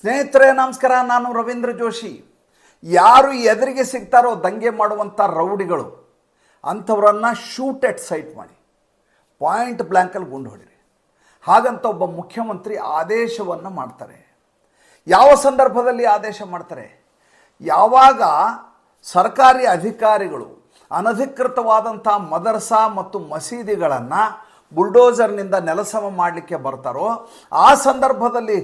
ಸ್ನೇಹಿತರೆ, ನಮಸ್ಕಾರ. ನಾನು ರವೀಂದ್ರ ಜೋಶಿ. ಯಾರು ಎದುರಿಗೆ ಸಿಗ್ತಾರೋ ದಂಗೆ ಮಾಡುವಂಥ ರೌಡಿಗಳು, ಅಂಥವರನ್ನು ಶೂಟ್ ಎಟ್ ಸೈಟ್ ಮಾಡಿ ಪಾಯಿಂಟ್ ಬ್ಲ್ಯಾಂಕಲ್ಲಿ ಗುಂಡು ಹೊಡಿರಿ ಹಾಗಂತ ಒಬ್ಬ ಮುಖ್ಯಮಂತ್ರಿ ಆದೇಶವನ್ನು ಮಾಡ್ತಾರೆ. ಯಾವ ಸಂದರ್ಭದಲ್ಲಿ ಆದೇಶ ಮಾಡ್ತಾರೆ? ಯಾವಾಗ ಸರ್ಕಾರಿ ಅಧಿಕಾರಿಗಳು ಅನಧಿಕೃತವಾದಂಥ ಮದರ್ಸಾ ಮತ್ತು ಮಸೀದಿಗಳನ್ನು ಬುಲ್ಡೋಸರ್ನಿಂದ ನೆಲಸಮ ಮಾಡಲಿಕ್ಕೆ ಬರ್ತಾರೋ, ಆ ಸಂದರ್ಭದಲ್ಲಿ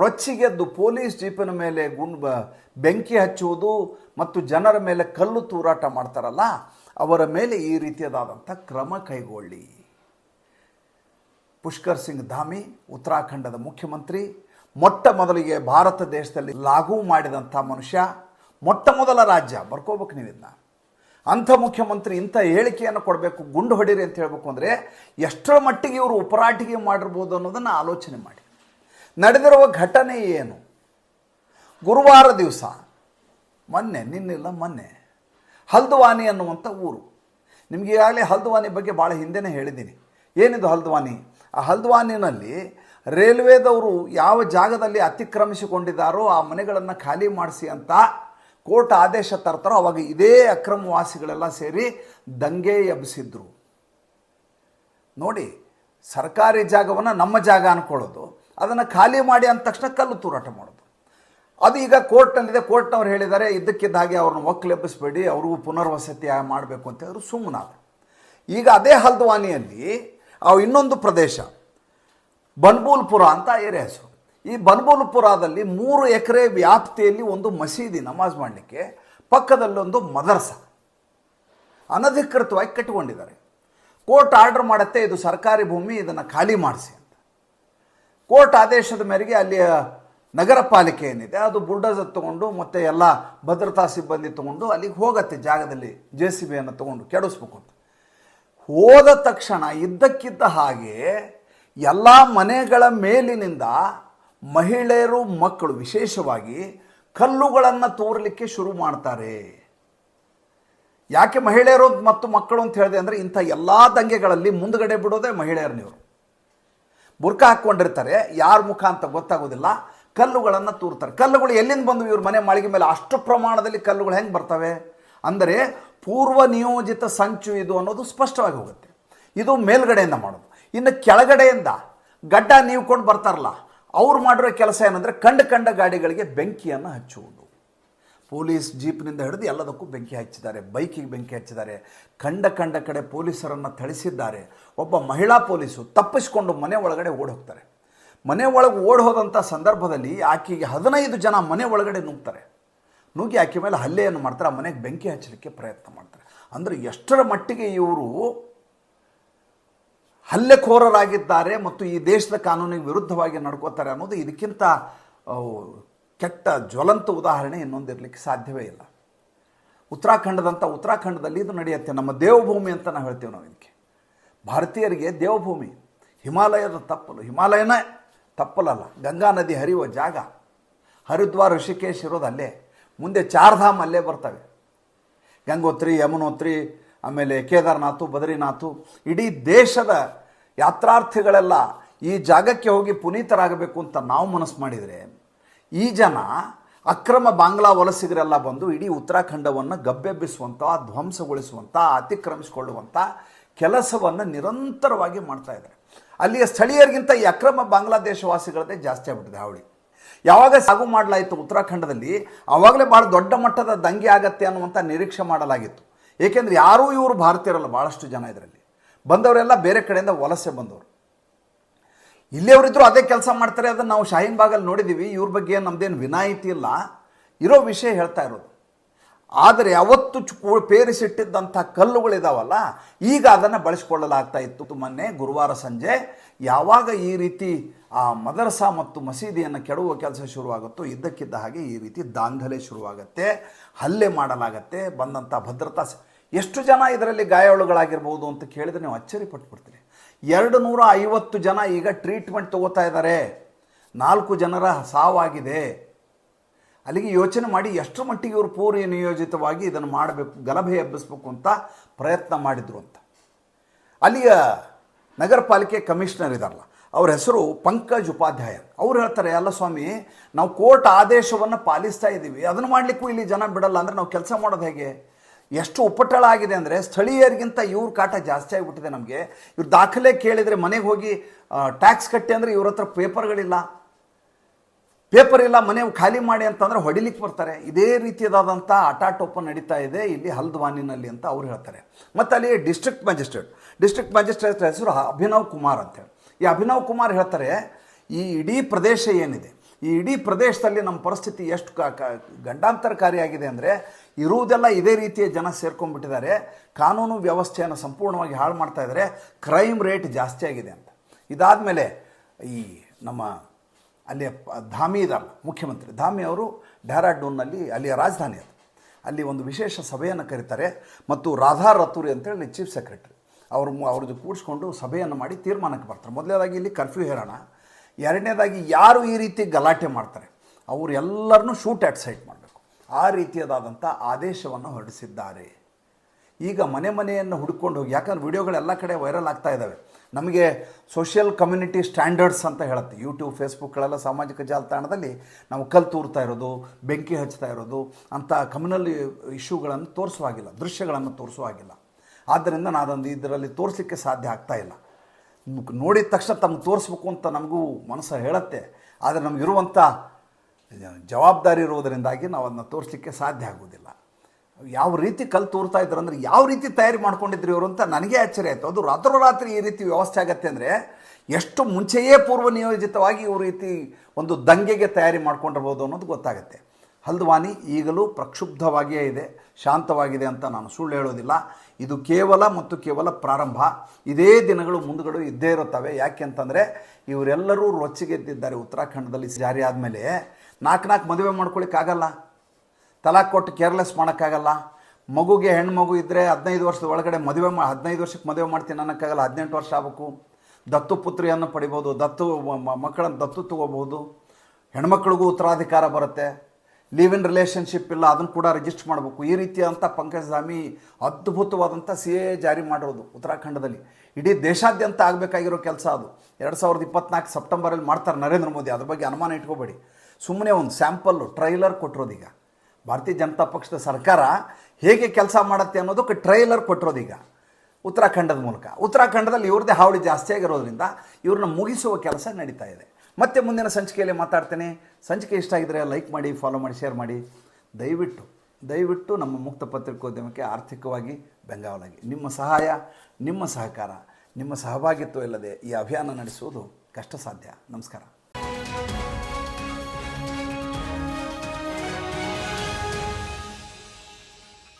ರೊಚ್ಚಿಗೆದ್ದು ಪೊಲೀಸ್ ಜೀಪಿನ ಮೇಲೆ ಗುಂಡ್ ಬೆಂಕಿ ಹಚ್ಚುವುದು ಮತ್ತು ಜನರ ಮೇಲೆ ಕಲ್ಲು ತೂರಾಟ ಮಾಡ್ತಾರಲ್ಲ, ಅವರ ಮೇಲೆ ಈ ರೀತಿಯದಾದಂಥ ಕ್ರಮ ಕೈಗೊಳ್ಳಿ. ಪುಷ್ಕರ್ ಸಿಂಗ್ ಧಾಮಿ, ಉತ್ತರಾಖಂಡದ ಮುಖ್ಯಮಂತ್ರಿ, ಮೊಟ್ಟ ಮೊದಲಿಗೆ ಭಾರತ ದೇಶದಲ್ಲಿ ಲಾಗೂ ಮಾಡಿದಂಥ ಮನುಷ್ಯ, ಮೊಟ್ಟ ಮೊದಲ ರಾಜ್ಯ. ಬರ್ಕೋಬೇಕು ನೀವು ಅಂಥ ಮುಖ್ಯಮಂತ್ರಿ ಇಂಥ ಹೇಳಿಕೆಯನ್ನು ಕೊಡಬೇಕು, ಗುಂಡು ಹೊಡೀರಿ ಅಂತ ಹೇಳಬೇಕು ಅಂದರೆ ಎಷ್ಟರ ಮಟ್ಟಿಗೆ ಇವರು ಉಪರಾಟಿಗೆ ಮಾಡಿರ್ಬೋದು ಅನ್ನೋದನ್ನು ಆಲೋಚನೆ ಮಾಡಿ. ನಡೆದಿರುವ ಘಟನೆ ಏನು? ಗುರುವಾರ ದಿವಸ, ಮೊನ್ನೆ ನಿನ್ನಿಲ್ಲ ಮೊನ್ನೆ, ಹಲ್ದ್ವಾನಿ ಅನ್ನುವಂಥ ಊರು. ನಿಮಗೆ ಈಗಾಗಲೇ ಹಲ್ದ್ವಾನಿ ಬಗ್ಗೆ ಭಾಳ ಹಿಂದೆನೇ ಹೇಳಿದ್ದೀನಿ. ಏನಿದು ಹಲ್ದ್ವಾನಿ? ಆ ಹಲ್ದವಾನಿನಲ್ಲಿ ರೈಲ್ವೇದವರು ಯಾವ ಜಾಗದಲ್ಲಿ ಅತಿಕ್ರಮಿಸಿಕೊಂಡಿದ್ದಾರೋ ಆ ಮನೆಗಳನ್ನು ಖಾಲಿ ಮಾಡಿಸಿ ಅಂತ ಕೋರ್ಟ್ ಆದೇಶ ತರ್ತಾರೋ ಅವಾಗ ಇದೇ ಅಕ್ರಮವಾಸಿಗಳೆಲ್ಲ ಸೇರಿ ದಂಗೆ ಎಬ್ಬಿಸಿದ್ರು. ನೋಡಿ, ಸರ್ಕಾರಿ ಜಾಗವನ್ನು ನಮ್ಮ ಜಾಗ ಅನ್ಕೊಳ್ಳೋದು, ಅದನ್ನು ಖಾಲಿ ಮಾಡಿ ಅಂದ ತಕ್ಷಣ ಕಲ್ಲು ತೂರಾಟ ಮಾಡೋದು. ಅದು ಈಗ ಕೋರ್ಟ್ನಲ್ಲಿದೆ, ಕೋರ್ಟ್ನವ್ರು ಹೇಳಿದ್ದಾರೆ, ಇದ್ದಕ್ಕಿದ್ದ ಹಾಗೆ ಅವ್ರನ್ನ ಒಕ್ಕಲೆಬ್ಬಿಸ್ಬೇಡಿ ಅವ್ರಿಗೂ ಪುನರ್ವಸತಿ ಮಾಡಬೇಕು ಅಂತ ಹೇಳಿದ್ರು ಸುಮ್ಮನಾದ. ಈಗ ಅದೇ ಹಲ್ದ್ವಾನಿಯಲ್ಲಿ, ಅವು ಇನ್ನೊಂದು ಪ್ರದೇಶ, ಬನ್ಬೂಲ್ಪುರ ಅಂತ ಏರಿಯಾಸು. ಈ ಬನ್ಬೋಲ್ಪುರದಲ್ಲಿ ಮೂರು ಎಕರೆ ವ್ಯಾಪ್ತಿಯಲ್ಲಿ ಒಂದು ಮಸೀದಿ ನಮಾಜ್ ಮಾಡಲಿಕ್ಕೆ ಪಕ್ಕದಲ್ಲೊಂದು ಮದರ್ಸ. ಅನಧಿಕೃತವಾಗಿ ಕಟ್ಟಿಕೊಂಡಿದ್ದಾರೆ. ಕೋರ್ಟ್ ಆರ್ಡರ್ ಮಾಡುತ್ತೆ, ಇದು ಸರ್ಕಾರಿ ಭೂಮಿ, ಇದನ್ನು ಖಾಲಿ ಮಾಡಿಸಿ ಅಂತ. ಕೋರ್ಟ್ ಆದೇಶದ ಮೇರೆಗೆ ಅಲ್ಲಿಯ ನಗರ ಪಾಲಿಕೆ ಏನಿದೆ, ಅದು ಬುಲ್ಡೋಸರ್ ತೊಗೊಂಡು ಮತ್ತು ಎಲ್ಲ ಭದ್ರತಾ ಸಿಬ್ಬಂದಿ ತೊಗೊಂಡು ಅಲ್ಲಿಗೆ ಹೋಗತ್ತೆ ಜಾಗದಲ್ಲಿ ಜೆ ಸಿ ಬಿಯನ್ನು ತೊಗೊಂಡು ಕೆಡಿಸ್ಬೇಕು ಅಂತ. ಹೋದ ತಕ್ಷಣ ಇದ್ದಕ್ಕಿದ್ದ ಹಾಗೆ ಎಲ್ಲ ಮನೆಗಳ ಮೇಲಿನಿಂದ ಮಹಿಳೆಯರು, ಮಕ್ಕಳು ವಿಶೇಷವಾಗಿ ಕಲ್ಲುಗಳನ್ನು ತೋರಲಿಕ್ಕೆ ಶುರು ಮಾಡ್ತಾರೆ. ಯಾಕೆ ಮಹಿಳೆಯರು ಮತ್ತು ಮಕ್ಕಳು ಅಂತ ಹೇಳಿದೆ ಅಂದರೆ ಇಂಥ ಎಲ್ಲ ದಂಗೆಗಳಲ್ಲಿ ಮುಂದುಗಡೆ ಬಿಡೋದೇ ಮಹಿಳೆಯರನ್ನಿವರು. ಬುರ್ಕ ಹಾಕ್ಕೊಂಡಿರ್ತಾರೆ, ಯಾರ ಮುಖ ಅಂತ ಗೊತ್ತಾಗೋದಿಲ್ಲ, ಕಲ್ಲುಗಳನ್ನು ತೂರ್ತಾರೆ. ಕಲ್ಲುಗಳು ಎಲ್ಲಿಂದ ಬಂದು ಇವ್ರ ಮನೆ ಮಾಳಿಗೆ ಮೇಲೆ ಅಷ್ಟು ಪ್ರಮಾಣದಲ್ಲಿ ಕಲ್ಲುಗಳು ಹೆಂಗೆ ಬರ್ತವೆ? ಅಂದರೆ ಪೂರ್ವ ನಿಯೋಜಿತ ಸಂಚು ಇದು ಅನ್ನೋದು ಸ್ಪಷ್ಟವಾಗಿ ಹೋಗುತ್ತೆ. ಇದು ಮೇಲ್ಗಡೆಯಿಂದ ಮಾಡೋದು. ಇನ್ನು ಕೆಳಗಡೆಯಿಂದ ಗಡ್ಡ ನೀವ್ಕೊಂಡು ಬರ್ತಾರಲ್ಲ ಅವ್ರು ಮಾಡಿರೋ ಕೆಲಸ ಏನಂದರೆ ಕಂಡ ಕಂಡ ಗಾಡಿಗಳಿಗೆ ಬೆಂಕಿಯನ್ನು ಹಚ್ಚುವುದು. ಪೊಲೀಸ್ ಜೀಪ್ನಿಂದ ಹಿಡಿದು ಎಲ್ಲದಕ್ಕೂ ಬೆಂಕಿ ಹಚ್ಚಿದ್ದಾರೆ, ಬೈಕಿಗೆ ಬೆಂಕಿ ಹಚ್ಚಿದ್ದಾರೆ. ಕಂಡ ಕಂಡ ಕಡೆ ಪೊಲೀಸರನ್ನು ಥಳಿಸಿದ್ದಾರೆ. ಒಬ್ಬ ಮಹಿಳಾ ಪೊಲೀಸು ತಪ್ಪಿಸಿಕೊಂಡು ಮನೆ ಒಳಗಡೆ ಓಡಿ ಹೋಗ್ತಾರೆ ಮನೆ ಒಳಗೆ ಓಡಿ ಹೋದಂಥ ಸಂದರ್ಭದಲ್ಲಿ ಆಕೆಗೆ ಹದಿನೈದು ಜನ ಮನೆ ಒಳಗಡೆ ನುಗ್ತಾರೆ. ನುಗ್ಗಿ ಆಕೆ ಮೇಲೆ ಹಲ್ಲೆಯನ್ನು ಮಾಡ್ತಾರೆ, ಆ ಮನೆಗೆ ಬೆಂಕಿ ಹಚ್ಚಲಿಕ್ಕೆ ಪ್ರಯತ್ನ ಮಾಡ್ತಾರೆ. ಅಂದರೆ ಎಷ್ಟರ ಮಟ್ಟಿಗೆ ಇವರು ಹಲ್ಲೆಖೋರರಾಗಿದ್ದಾರೆ ಮತ್ತು ಈ ದೇಶದ ಕಾನೂನಿಗೆ ವಿರುದ್ಧವಾಗಿ ನಡ್ಕೋತಾರೆ ಅನ್ನೋದು ಇದಕ್ಕಿಂತ ಕೆಟ್ಟ ಜ್ವಲಂತ ಉದಾಹರಣೆ ಇನ್ನೊಂದಿರಲಿಕ್ಕೆ ಸಾಧ್ಯವೇ ಇಲ್ಲ. ಉತ್ತರಾಖಂಡದಂಥ ಉತ್ತರಾಖಂಡದಲ್ಲಿ ಇದು ನಡೆಯುತ್ತೆ. ನಮ್ಮ ದೇವಭೂಮಿ ಅಂತ ನಾವು ಹೇಳ್ತೀವಿ ನಾವು ಇದಕ್ಕೆ. ಭಾರತೀಯರಿಗೆ ದೇವಭೂಮಿ, ಹಿಮಾಲಯದ ತಪ್ಪಲು, ಹಿಮಾಲಯನೇ ತಪ್ಪಲಲ್ಲ, ಗಂಗಾ ನದಿ ಹರಿಯುವ ಜಾಗ. ಹರಿದ್ವಾರ, ಋಷಿಕೇಶ್ ಇರೋದು ಅಲ್ಲೇ. ಮುಂದೆ ಚಾರ್ಧಾಮ್ ಅಲ್ಲೇ ಬರ್ತವೆ. ಗಂಗೋತ್ರಿ, ಯಮುನೋತ್ರಿ, ಆಮೇಲೆ ಕೇದಾರ್ನಾಥು, ಬದ್ರಿನಾಥು, ಇಡೀ ದೇಶದ ಯಾತ್ರಾರ್ಥಿಗಳೆಲ್ಲ ಈ ಜಾಗಕ್ಕೆ ಹೋಗಿ ಪುನೀತರಾಗಬೇಕು ಅಂತ ನಾವು ಮನಸ್ಸು ಮಾಡಿದರೆ, ಈ ಜನ ಅಕ್ರಮ ಬಾಂಗ್ಲಾ ವಲಸಿಗರೆಲ್ಲ ಬಂದು ಇಡೀ ಉತ್ತರಾಖಂಡವನ್ನು ಗಬ್ಬೆಬ್ಬಿಸುವಂಥ ಧ್ವಂಸಗೊಳಿಸುವಂಥ ಅತಿಕ್ರಮಿಸಿಕೊಳ್ಳುವಂಥ ಕೆಲಸವನ್ನು ನಿರಂತರವಾಗಿ ಮಾಡ್ತಾ ಇದ್ದಾರೆ. ಅಲ್ಲಿಯ ಸ್ಥಳೀಯರಿಗಿಂತ ಈ ಅಕ್ರಮ ಬಾಂಗ್ಲಾದೇಶವಾಸಿಗಳದ್ದೇ ಜಾಸ್ತಿ ಆಗ್ಬಿಟ್ಟಿದೆ ಹಾವಳಿ ಯಾವಾಗ ಸಾಗು ಮಾಡಲಾಯಿತು ಉತ್ತರಾಖಂಡದಲ್ಲಿ ಆವಾಗಲೇ ಭಾಳ ದೊಡ್ಡ ಮಟ್ಟದ ದಂಗೆ ಆಗತ್ತೆ ಅನ್ನುವಂಥ ನಿರೀಕ್ಷೆ ಮಾಡಲಾಗಿತ್ತು. ಏಕೆಂದರೆ ಯಾರೂ ಇವರು ಭಾರತೀಯರಲ್ಲ ಭಾಳಷ್ಟು ಜನ ಇದರಲ್ಲಿ. ಬಂದವರೆಲ್ಲ ಬೇರೆ ಕಡೆಯಿಂದ ವಲಸೆ ಬಂದವರು. ಇಲ್ಲಿಯವರಿದ್ದರೂ ಅದೇ ಕೆಲಸ ಮಾಡ್ತಾರೆ, ಅದನ್ನು ನಾವು ಶಾಹೀನ್ ಬಾಗಲ್ಲಿ ನೋಡಿದ್ದೀವಿ ಇವ್ರ ಬಗ್ಗೆ ನಮ್ದೇನು ವಿನಾಯಿತಿ ಇಲ್ಲ. ಇರೋ ವಿಷಯ ಹೇಳ್ತಾ ಇರೋದು. ಆದರೆ ಅವತ್ತು ಪೇರಿಸಿಟ್ಟಿದ್ದಂಥ ಕಲ್ಲುಗಳಿದಾವಲ್ಲ, ಈಗ ಅದನ್ನು ಬಳಸಿಕೊಳ್ಳಲಾಗ್ತಾ ಇತ್ತು ಮೊನ್ನೆ ಗುರುವಾರ ಸಂಜೆ. ಯಾವಾಗ ಈ ರೀತಿ ಆ ಮದರಸಾ ಮತ್ತು ಮಸೀದಿಯನ್ನು ಕೆಡುವ ಕೆಲಸ ಶುರುವಾಗುತ್ತೋ, ಇದ್ದಕ್ಕಿದ್ದ ಹಾಗೆ ಈ ರೀತಿ ದಾಂಧಲೆ ಶುರುವಾಗತ್ತೆ. ಹಲ್ಲೆ ಮಾಡಲಾಗತ್ತೆ. ಬಂದಂಥ ಭದ್ರತಾ ಎಷ್ಟು ಜನ ಇದರಲ್ಲಿ ಗಾಯಾಳುಗಳಾಗಿರ್ಬೋದು ಅಂತ ಕೇಳಿದ್ರೆ ನೀವು ಅಚ್ಚರಿ ಪಟ್ಬಿಡ್ತೀರಿ ಎರಡು ನೂರ ಐವತ್ತು ಜನ ಈಗ ಟ್ರೀಟ್ಮೆಂಟ್ ತಗೋತಾ ಇದ್ದಾರೆ. ನಾಲ್ಕು ಜನರ ಸಾವಾಗಿದೆ. ಅಲ್ಲಿಗೆ ಯೋಚನೆ ಮಾಡಿ ಎಷ್ಟು ಮಟ್ಟಿಗೆ ಇವರು ಪೂರ್ವ ನಿಯೋಜಿತವಾಗಿ ಇದನ್ನು ಮಾಡಬೇಕು, ಗಲಭೆ ಎಬ್ಬಿಸ್ಬೇಕು ಅಂತ ಪ್ರಯತ್ನ ಮಾಡಿದ್ರು ಅಂತ. ಅಲ್ಲಿಯ ನಗರ ಪಾಲಿಕೆ ಕಮಿಷನರ್ ಇದಾರಲ್ಲ, ಅವ್ರ ಹೆಸರು ಪಂಕಜ್ ಉಪಾಧ್ಯಾಯ. ಅವ್ರು ಹೇಳ್ತಾರೆ, ಅಲ್ಲ ಸ್ವಾಮಿ, ನಾವು ಕೋರ್ಟ್ ಆದೇಶವನ್ನು ಪಾಲಿಸ್ತಾ ಇದ್ದೀವಿ ಅದನ್ನು ಮಾಡಲಿಕ್ಕೂ ಇಲ್ಲಿ ಜನ ಬಿಡಲ್ಲ, ಅಂದರೆ ನಾವು ಕೆಲಸ ಮಾಡೋದು ಹೇಗೆ? ಎಷ್ಟು ಉಪಟಳ ಆಗಿದೆ ಅಂದರೆ ಸ್ಥಳೀಯರಿಗಿಂತ ಇವ್ರ ಕಾಟ ಜಾಸ್ತಿ ಆಗಿಬಿಟ್ಟಿದೆ ನಮಗೆ. ಇವ್ರು ದಾಖಲೆ ಕೇಳಿದರೆ ಮನೆಗೆ ಹೋಗಿ ಟ್ಯಾಕ್ಸ್ ಕಟ್ಟಿ ಅಂದರೆ ಇವ್ರ ಹತ್ರ ಪೇಪರ್ಗಳಿಲ್ಲ. ಪೇಪರ್ ಇಲ್ಲ, ಮನೆ ಖಾಲಿ ಮಾಡಿ ಅಂತಂದ್ರೆ ಹೊಡಿಲಿಕ್ಕೆ ಬರ್ತಾರೆ. ಇದೇ ರೀತಿಯಾದಂಥ ಆಟಾಟೋಪ ನಡೀತಾ ಇದೆ ಇಲ್ಲಿ ಹಲ್ದ್ವಾನಿನಲ್ಲಿ ಅಂತ ಅವ್ರು ಹೇಳ್ತಾರೆ. ಮತ್ತು ಅಲ್ಲಿ ಡಿಸ್ಟ್ರಿಕ್ಟ್ ಮ್ಯಾಜಿಸ್ಟ್ರೇಟ್ ಡಿಸ್ಟ್ರಿಕ್ಟ್ ಮ್ಯಾಜಿಸ್ಟ್ರೇಟ್ ಹೆಸರು ಅಭಿನವ್ ಕುಮಾರ್ ಅಂತೇಳಿ ಈ ಅಭಿನವ್ ಕುಮಾರ್ ಹೇಳ್ತಾರೆ, ಈ ಇಡೀ ಪ್ರದೇಶ ಏನಿದೆ ಈ ಇಡೀ ಪ್ರದೇಶದಲ್ಲಿ ನಮ್ಮ ಪರಿಸ್ಥಿತಿ ಎಷ್ಟು ಗಂಡಾಂತರಕಾರಿಯಾಗಿದೆ ಅಂದರೆ ಇರುವುದೆಲ್ಲ ಇದೇ ರೀತಿಯ ಜನ ಸೇರ್ಕೊಂಡ್ಬಿಟ್ಟಿದ್ದಾರೆ. ಕಾನೂನು ವ್ಯವಸ್ಥೆಯನ್ನು ಸಂಪೂರ್ಣವಾಗಿ ಹಾಳು ಮಾಡ್ತಾ ಇದ್ದಾರೆ. ಕ್ರೈಮ್ ರೇಟ್ ಜಾಸ್ತಿ ಆಗಿದೆ ಅಂತ. ಇದಾದಮೇಲೆ ಈ ನಮ್ಮ ಅಲ್ಲಿಯ ಧಾಮಿ ಇದಾರಲ್ಲ, ಮುಖ್ಯಮಂತ್ರಿ. ಧಾಮಿ ಅವರು ಡೆಹ್ರಾಡೂನ್ನಲ್ಲಿ ಅಲ್ಲಿಯ ರಾಜಧಾನಿ ಅದು. ಅಲ್ಲಿ ಒಂದು ವಿಶೇಷ ಸಭೆಯನ್ನು ಕರೀತಾರೆ ಮತ್ತು ರಾಧಾ ರತೂರಿ ಅಂತೇಳಿ ಚೀಫ್ ಸೆಕ್ರೆಟರಿ. ಅವರು ಅವ್ರದ್ದು ಕೂಡಿಸ್ಕೊಂಡು ಸಭೆಯನ್ನು ಮಾಡಿ ತೀರ್ಮಾನಕ್ಕೆ ಬರ್ತಾರೆ. ಮೊದಲೇದಾಗಿ ಇಲ್ಲಿ ಕರ್ಫ್ಯೂ ಹೇರೋಣ ಎರಡನೇದಾಗಿ ಯಾರು ಈ ರೀತಿ ಗಲಾಟೆ ಮಾಡ್ತಾರೆ? ಅವರು ಎಲ್ಲರನ್ನೂ ಶೂಟ್ ಆ್ಯಟ್ ಸೈಟ್ ಮಾಡಬೇಕು. ಆ ರೀತಿಯಾದಂಥ ಆದೇಶವನ್ನು ಹೊರಡಿಸಿದ್ದಾರೆ. ಈಗ ಮನೆ ಮನೆಯನ್ನು ಹುಡ್ಕೊಂಡು ಹೋಗಿ, ಯಾಕಂದ್ರೆ ವಿಡಿಯೋಗಳು ಎಲ್ಲ ಕಡೆ ವೈರಲ್ ಆಗ್ತಾ ಇದ್ದಾವೆ ನಮಗೆ ಸೋಷಿಯಲ್ ಕಮ್ಯುನಿಟಿ ಸ್ಟ್ಯಾಂಡರ್ಡ್ಸ್ ಅಂತ ಹೇಳುತ್ತೆ. ಯೂಟ್ಯೂಬ್ ಫೇಸ್ಬುಕ್ಗಳೆಲ್ಲ ಸಾಮಾಜಿಕ ಜಾಲತಾಣದಲ್ಲಿ ನಾವು ಕಲ್ ತೂರ್ತಾ ಇರೋದು, ಬೆಂಕಿ ಹಚ್ತಾ ಇರೋದು, ಅಂತ ಕಮ್ಯುನಲ್ ಇಶ್ಯೂಗಳನ್ನು ತೋರಿಸುವಾಗಿಲ್ಲ ದೃಶ್ಯಗಳನ್ನು ತೋರಿಸುವಾಗಿಲ್ಲ ಆದ್ದರಿಂದ ನಾನೊಂದು ಇದರಲ್ಲಿ ತೋರಿಸಲಿಕ್ಕೆ ಸಾಧ್ಯ ಆಗ್ತಾ ಇಲ್ಲ. ನೋಡಿದ ತಕ್ಷಣ ತಮ್ಗೆ ತೋರಿಸ್ಬೇಕು ಅಂತ ನಮಗೂ ಮನಸ್ಸು ಹೇಳುತ್ತೆ. ಆದರೆ ನಮಗಿರುವಂಥ ಜವಾಬ್ದಾರಿ ಇರುವುದರಿಂದಾಗಿ ನಾವು ಅದನ್ನ ತೋರಿಸ್ಲಿಕ್ಕೆ ಸಾಧ್ಯ ಆಗೋದಿಲ್ಲ. ಯಾವ ರೀತಿ ಕಲ್ ತೋರ್ತಾ ಇದ್ರು ಅಂದ್ರೆ ಯಾವ ರೀತಿ ತಯಾರಿ ಮಾಡ್ಕೊಂಡಿದ್ರು ಇವರು ಅಂತ ನನಗೆ ಆಶ್ಚರ್ಯ ಆಯಿತು. ಅದು ರಾತ್ರೋರಾತ್ರಿ ಈ ರೀತಿ ವ್ಯವಸ್ಥೆ ಆಗತ್ತೆ ಅಂದರೆ ಎಷ್ಟು ಮುಂಚೆಯೇ ಪೂರ್ವ ನಿಯೋಜಿತವಾಗಿ ಈ ರೀತಿ ಒಂದು ದಂಗೆಗೆ ತಯಾರಿ ಮಾಡ್ಕೊಂಡಿರ್ಬೋದು ಅನ್ನೋದು ಗೊತ್ತಾಗುತ್ತೆ. ಹಲ್ದ್ವಾನಿ ಈಗಲೂ ಪ್ರಕ್ಷುಬ್ಧವಾಗಿಯೇ ಇದೆ, ಶಾಂತವಾಗಿದೆ ಅಂತ ನಾನು ಸುಳ್ಳು ಹೇಳೋದಿಲ್ಲ. ಇದು ಕೇವಲ ಮತ್ತು ಕೇವಲ ಪ್ರಾರಂಭ. ಇದೇ ದಿನಗಳು ಮುಂದುಗಡೆ ಇದ್ದೇ ಇರುತ್ತವೆ. ಯಾಕೆ ಅಂತಂದರೆ ಇವರೆಲ್ಲರೂ ರೊಚ್ಚಿಗೆದ್ದಿದ್ದಾರೆ ಉತ್ತರಾಖಂಡದಲ್ಲಿ ಜಾರಿ ಆದಮೇಲೆ. ನಾಲ್ಕು ನಾಲ್ಕು ಮದುವೆ ಮಾಡ್ಕೊಳ್ಳಿಕ್ಕಾಗಲ್ಲ ತಲಾಕ್ ಕೊಟ್ಟು ಕೇರ್ಲೆಸ್ ಮಾಡೋಕ್ಕಾಗಲ್ಲ. ಮಗುಗೆ ಹೆಣ್ಣು ಇದ್ದರೆ ಹದಿನೈದು ವರ್ಷದ ಒಳಗಡೆ ಮದುವೆ ಮಾ, ಹದಿನೈದು ವರ್ಷಕ್ಕೆ ಮದುವೆ ಮಾಡ್ತೀನಿ ಅನ್ನೋಕ್ಕಾಗಲ್ಲ. ಹದಿನೆಂಟು ವರ್ಷ ಆಗಬೇಕು. ದತ್ತು ಪುತ್ರಿಯನ್ನು ಪಡಿಬೋದು, ದತ್ತು ಮಕ್ಕಳನ್ನು ದತ್ತು ತಗೋಬಹುದು. ಹೆಣ್ಮಕ್ಳಿಗೂ ಉತ್ತರಾಧಿಕಾರ ಬರುತ್ತೆ. ಲಿವ್ ಇನ್ ರಿಲೇಷನ್ಶಿಪ್ ಇಲ್ಲ, ಅದನ್ನು ಕೂಡ ರಿಜಿಸ್ಟರ್ ಮಾಡಬೇಕು. ಈ ರೀತಿಯಾದಂಥ ಪಂಕಜ್ ಧಾಮಿ ಅದ್ಭುತವಾದಂಥ ಸಿ ಎ ಜಾರಿ ಮಾಡಿರೋದು ಉತ್ತರಾಖಂಡದಲ್ಲಿ. ಇಡೀ ದೇಶಾದ್ಯಂತ ಆಗಬೇಕಾಗಿರೋ ಕೆಲಸ ಅದು. ಎರಡು ಸಾವಿರದ ಇಪ್ಪತ್ನಾಲ್ಕು ಸೆಪ್ಟೆಂಬರಲ್ಲಿ ಮಾಡ್ತಾರೆ ನರೇಂದ್ರ ಮೋದಿ. ಅದ್ರ ಬಗ್ಗೆ ಅನುಮಾನ ಇಟ್ಕೋಬೇಡಿ. ಸುಮ್ಮನೆ ಒಂದು ಸ್ಯಾಂಪಲ್ಲು ಟ್ರೈಲರ್ ಕೊಟ್ಟಿರೋದೀಗ. ಭಾರತೀಯ ಜನತಾ ಪಕ್ಷದ ಸರ್ಕಾರ ಹೇಗೆ ಕೆಲಸ ಮಾಡುತ್ತೆ ಅನ್ನೋದಕ್ಕೆ ಟ್ರೈಲರ್ ಕೊಟ್ಟಿರೋದೀಗ. ಉತ್ತರಾಖಂಡದ ಮೂಲಕ. ಉತ್ತರಾಖಂಡದಲ್ಲಿ ಇವ್ರದ್ದೇ ಹಾವಳಿ ಜಾಸ್ತಿ ಆಗಿರೋದ್ರಿಂದ ಇವ್ರನ್ನ ಮುಗಿಸುವ ಕೆಲಸ ನಡೀತಾ ಇದೆ. ಮತ್ತೆ ಮುಂದಿನ ಸಂಚಿಕೆಯಲ್ಲಿ ಮಾತಾಡ್ತೇನೆ. ಸಂಚಿಕೆ ಇಷ್ಟ ಆಗಿದ್ರೆ ಲೈಕ್ ಮಾಡಿ ಫಾಲೋ ಮಾಡಿ ಶೇರ್ ಮಾಡಿ. ದಯವಿಟ್ಟು ದಯವಿಟ್ಟು ನಮ್ಮ ಮುಕ್ತ ಪತ್ರಿಕೋದ್ಯಮಕ್ಕೆ ಆರ್ಥಿಕವಾಗಿ ಬೆಂಗಾವಲಾಗಿ. ನಿಮ್ಮ ಸಹಾಯ, ನಿಮ್ಮ ಸಹಕಾರ, ನಿಮ್ಮ ಸಹಭಾಗಿತ್ವ ಇಲ್ಲದೆ ಈ ಅಭಿಯಾನ ನಡೆಸುವುದು ಕಷ್ಟ ಸಾಧ್ಯ ನಮಸ್ಕಾರ.